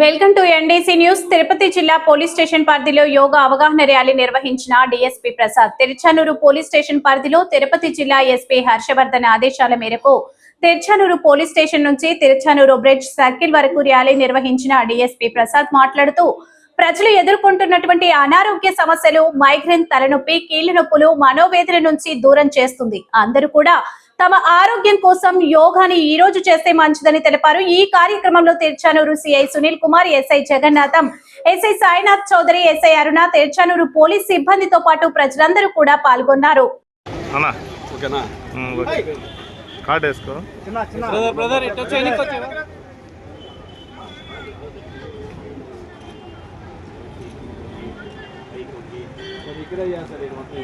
Welcome to NDC news. Tirupati జిల్లా police station పరిధిలో yoga అవగాహన ర్యాలీ నిర్వహించిన DSP Prasad. Tiruchanur police station పరిధిలో తిరుపతి జిల్లా ఎస్పీ హర్షవర్ధన్ ఆదేశాల మేరకు తిరుచానూరు పోలీస్ స్టేషన్ నుంచి తిరుచానూరు బ్రిడ్జ్ సర్కిల్ వరకు ర్యాలీ నిర్వహించిన డీఎస్పీ ప్రసాద్ మాట్లాడుతూ ప్రజలు ఎదుర్కొంటున్నటువంటి అనారోగ్య సమస్యలు మైగ్రేన్ తలనొప్పి కీళ్ళ నొప్పులు మనోవేదన నుంచి దూరం చేస్తుంది. అందరూ కూడా తమ ఆరోగ్యం కోసం యోగాని ఈ రోజు చేస్తే మంచిదని తెలిపారు. ఈ కార్యక్రమంలో Tiruchanur CI Sunil Kumar SI Jagannatham SI Sainath Chowdary SI Aruna Tiruchanur police సిబ్బందితో పాటు ప్రజలందరూ కూడా పాల్గొన్నారు. కార్డ్ వేసుకో. బ్రదర్ బ్రదర్ ఇటు వచ్చి వెనక్కి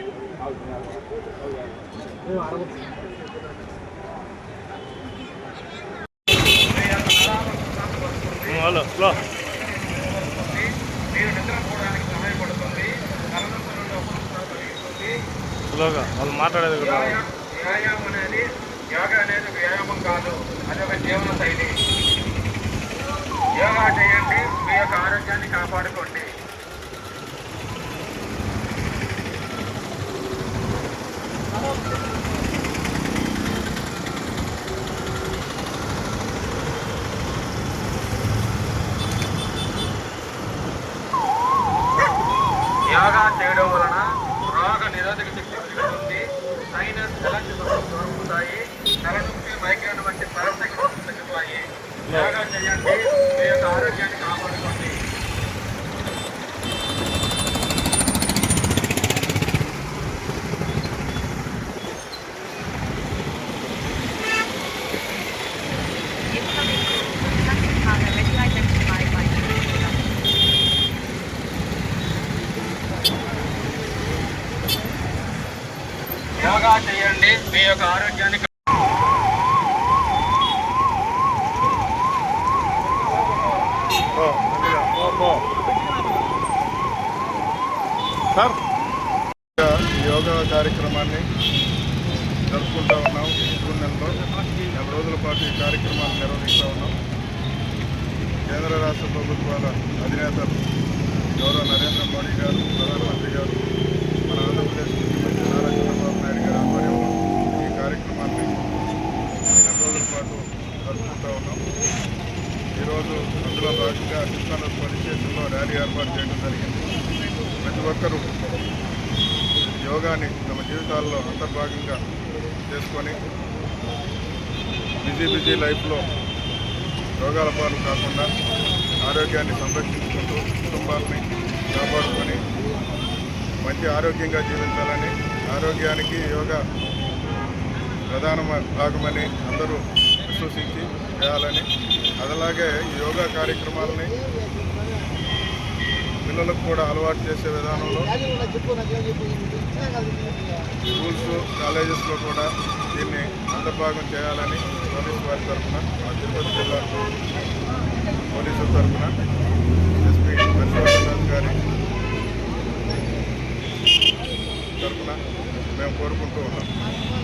హలో స్లోగా వాళ్ళు మాట్లాడేది కూడా వ్యాయామం అనేది యోగా అనేది వ్యాయామం కాదు అది ఒక జీవన శైలి యోగా చేయండి మీ యొక్క ఆరోగ్యాన్ని కాపాడుకోండి యోగా చేయడం వలన రోగ నిరోధక శక్తి పెరుగుతుంది. సైనస్ ఎలాంటి సమస్యలు దొరుకుతాయి తలనొప్పి మైగ్రేన్ వంటి పారసిక తగ్గుతాయి యోగా చేయండి మీ యొక్క ఆరోగ్యాన్ని కాపాడుకోండి యోగా చేయండి. మీ యొక్క ఆరోగ్యానికి ఓ, సార్ యోగా కార్యక్రమాన్ని జరుపుకుంటా ఉన్నాం జూన్ నెలలో. నెల రోజుల పాటు ఈ కార్యక్రమాన్ని నిర్వహిస్తూ ఉన్నాం. కేంద్ర రాష్ట్ర ప్రభుత్వాల అధినేతలు గౌరవ నరేంద్ర మోడీ గారు ప్రధానమంత్రి గారు మన ఆంధ్రప్రదేశ్ ముఖ్యమంత్రి నారా చంద్రబాబు నాయుడు గారి ఆధ్వర్యంలో ఈ కార్యక్రమాన్ని నెల రోజుల పాటు జరుపుకుంటా ఉన్నాం. ఈరోజు అందులో భాగంగా కృష్ణానగర్ పోలీస్ స్టేషన్లో ర్యాలీ ఏర్పాటు చేయడం జరిగింది. ప్రతి ఒక్కరూ యోగాని తమ జీవితాల్లో అంతర్భాగంగా చేసుకొని బిజీ బిజీ లైఫ్లో రోగాల పాలు కాకుండా ఆరోగ్యాన్ని సంరక్షించుకుంటూ కుటుంబాలని కాపాడుకొని మంచి ఆరోగ్యంగా జీవించాలని ఆరోగ్యానికి యోగా ప్రధాన భాగమని అందరూ విశ్వసించి చేయాలని అదలాగే యోగా కార్యక్రమాలని పిల్లలకు కూడా అలవాటు చేసే విధానంలో స్కూల్స్ కాలేజెస్లో కూడా దీన్ని అంతర్భాగం చేయాలని పోలీసు వారి తరఫున మా తిరుపతి జిల్లా పోలీసుల తరఫున ఎస్పీ హర్షవర్ధన్ గారి తరఫున మేము కోరుకుంటూ ఉన్నాం.